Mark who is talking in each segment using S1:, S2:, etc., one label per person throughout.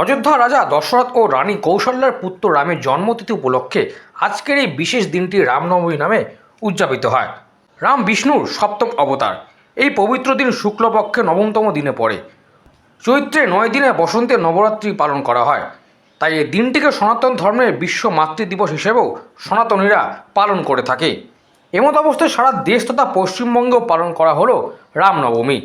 S1: অযোধ্যা রাজা দশরথ ও রানী কৌশল্যার পুত্র রামের জন্মতিথি উপলক্ষে আজকের এই বিশেষ দিনটি রামনবমী নামে উদযাপিত হয়। রাম বিষ্ণুর সপ্তম অবতার। এই পবিত্র দিন শুক্লপক্ষে নবমতম দিনে পড়ে। চৈত্রে নয় দিনে বসন্তের নবরাত্রি পালন করা হয়। তাই এই দিনটিকে সনাতন ধর্মের বিশ্ব মাতৃ দিবস হিসেবেও সনাতনীরা পালন করে থাকে। এমত অবস্থায় সারা দেশ তথা পশ্চিমবঙ্গেও পালন করা হলো রামনবমী।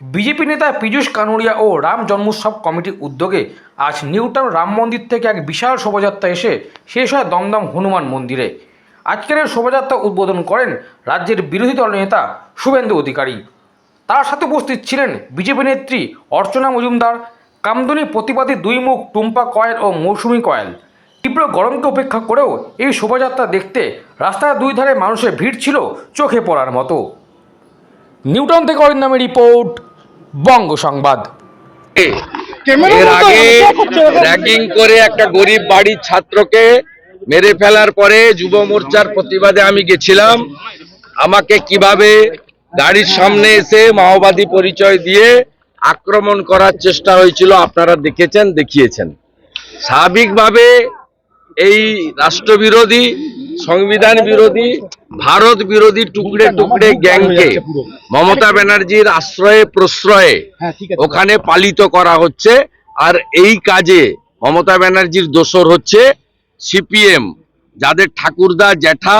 S1: বিজেপি নেতা পীযূষ কানুরিয়া ও রাম জন্মোৎসব কমিটির উদ্যোগে আজ নিউটাউন রাম মন্দির থেকে এক বিশাল শোভাযাত্রা এসে শেষ হয় দমদম হনুমান মন্দিরে। আজকের এই শোভাযাত্রা উদ্বোধন করেন রাজ্যের বিরোধী দল নেতা শুভেন্দু অধিকারী। তার সাথে উপস্থিত ছিলেন বিজেপি নেত্রী অর্চনা মজুমদার, কামদুনি প্রতিবাদী দুই মুখ টুম্পা কয়েল ও মৌসুমী কয়েল। তীব্র গরমকে উপেক্ষা করেও এই শোভাযাত্রা দেখতে রাস্তার দুই ধারে মানুষের ভিড় ছিল চোখে পড়ার মতো। নিউটন থেকে অরিন্দামের রিপোর্ট বঙ্গ সংবাদ।
S2: এর আগে র্যাগিং করে একটা গরিব বাড়ির ছাত্রকে মেরে ফেলার পরে যুব মোর্চার প্রতিবাদে আমি গেছিলাম। আমাকে কীভাবে গাড়ির সামনে এসে মাওবাদী পরিচয় দিয়ে আক্রমণ করার চেষ্টা হয়েছিল আপনারা দেখেছেন দেখিয়েছেন। স্বাভাবিকভাবে এই রাষ্ট্রবিরোধী সংবিধান বিরোধী ভারত বিরোধী টুকরে টুকরে গ্যাংকে মমতা ব্যানার্জির আশ্রয়ে প্রশ্রয়ে ওখানে পালিত করা হচ্ছে। আর এই কাজে মমতা ব্যানার্জির দোসর হচ্ছে সিপিএম যাদের ঠাকুরদা জ্যাঠা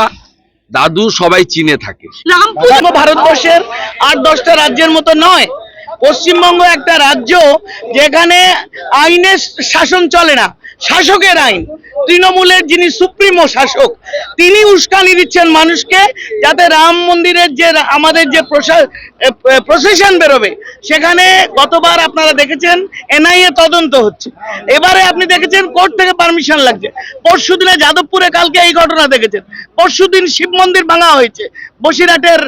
S2: দাদু সবাই চিনে থাকে।
S3: রামপুর ভারতবর্ষের আট দশটা রাজ্যের মতো নয়। পশ্চিমবঙ্গ একটা রাজ্য যেখানে আইনের শাসন চলে না। শাসকের আইন। তৃণমূলের যিনি সুপ্রিমো শাসক, তিনি উস্কানি দিচ্ছেন মানুষকে যাতে রাম মন্দিরের যে আমাদের যে প্রসেশন বেরোবে, সেখানে গতবার আপনারা দেখেছেন, এনআইএ তদন্ত হচ্ছে। এবারে আপনি দেখেছেন, কোর্ট থেকে পারমিশন লাগছে। পরশু দিনে যাদবপুরে কালকে এই ঘটনা দেখেছেন। পরশু দিন শিব মন্দির ভাঙা হয়েছে, বসিরহাটের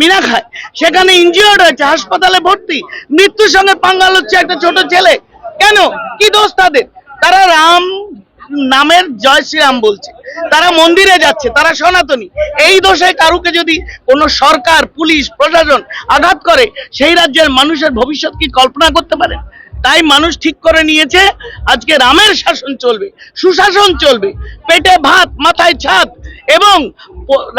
S3: মিনাখায় সেখানে ইনজিওর্ড হয়েছে, হাসপাতালে ভর্তি। মৃত্যুর সঙ্গে পাঙ্গাল হচ্ছে একটা ছোট ছেলে। কেন? কি দোষ তাদের? তারা রাম নামের জয় শ্রীরাম বলছে। তারা মন্দিরে যাচ্ছে, তারা সনাতনী। এই দোষে কারুকে যদি কোনো সরকার, পুলিশ, প্রশাসন আঘাত করে, সেই রাজ্যের মানুষের ভবিষ্যৎ কি কল্পনা করতে পারে? তাই মানুষ ঠিক করে নিয়েছে, আজকে রামের শাসন চলবে, সুশাসন চলবে, পেটে ভাত, মাথায় ছাদ এবং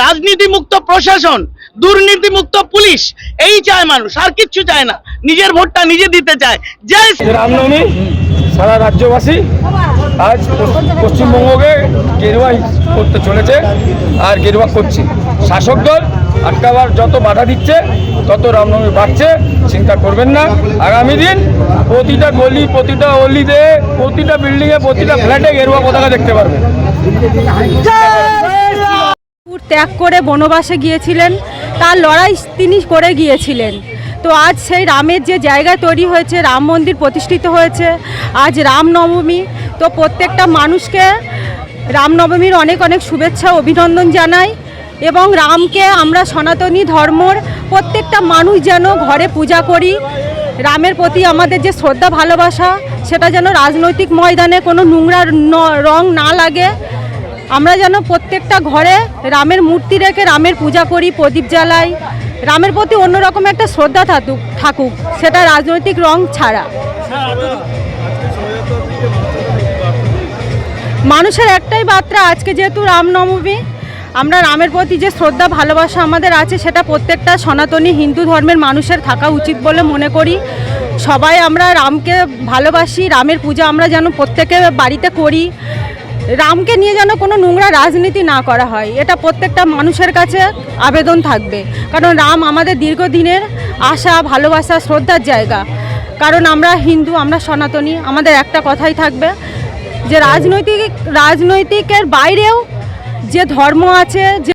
S3: রাজনীতিমুক্ত প্রশাসন, দুর্নীতিমুক্ত পুলিশ, এই চায় মানুষ, আর কিচ্ছু চায় না। নিজের ভোটটা নিজে দিতে চায়। জয়
S4: রামনবমী সারা রাজ্যবাসী আজ পশ্চিম- পশ্চিমবঙ্গকে গেরুয়া করতে চলেছে আর গেরুয়া করছে। শাসক দল আটকাবার যত বাধা দিচ্ছে, তত রামনবমী বাড়ছে, চিন্তা করবেন না। আগামী দিন প্রতিটা গলি, প্রতিটা অলিতে, প্রতিটা বিল্ডিংয়ে, প্রতিটা ফ্ল্যাটে গেরুয়া পতাকা দেখতে পারবেন।
S5: ত্যাগ করে বনবাসে গিয়েছিলেন, তার লড়াই তিনি করে গিয়েছিলেন। তো আজ সেই রামের যে জায়গা তৈরি হয়েছে, রাম মন্দির প্রতিষ্ঠিত হয়েছে, আজ রামনবমী তো প্রত্যেকটা মানুষকে রামনবমীর অনেক অনেক শুভেচ্ছা, অভিনন্দন জানাই এবং রামকে আমরা সনাতনী ধর্মর প্রত্যেকটা মানুষ যেন ঘরে পূজা করি। রামের প্রতি আমাদের যে শ্রদ্ধা, ভালোবাসা, সেটা যেন রাজনৈতিক ময়দানে কোনো নোংরা রং না লাগে। আমরা যেন প্রত্যেকটা ঘরে রামের মূর্তি রেখে রামের পূজা করি, প্রদীপ জ্বালাই। রামের প্রতি অন্যরকম একটা শ্রদ্ধা থাকুক থাকুক, সেটা রাজনৈতিক রং ছাড়া। মানুষের একটাই বার্তা, আজকে যেহেতু রামনবমী, আমরা রামের প্রতি যে শ্রদ্ধা, ভালোবাসা আমাদের আছে, সেটা প্রত্যেকটা সনাতনী হিন্দু ধর্মের মানুষের থাকা উচিত বলে মনে করি। সবাই আমরা রামকে ভালোবাসি, রামের পূজা আমরা যেন প্রত্যেকে বাড়িতে করি। রামকে নিয়ে যেন কোনো নোংরা রাজনীতি না করা হয়। এটা প্রত্যেকটা মানুষের কাছে আবেদন থাকবে। কারণ রাম আমাদের দীর্ঘদিনের আশা, ভালোবাসা, শ্রদ্ধার জায়গা। কারণ আমরা হিন্দু, আমরা সনাতনী, আমাদের একটা কথাই থাকবে যে রাজনৈতিক, রাজনৈতিকের বাইরেও যে ধর্ম আছে, যে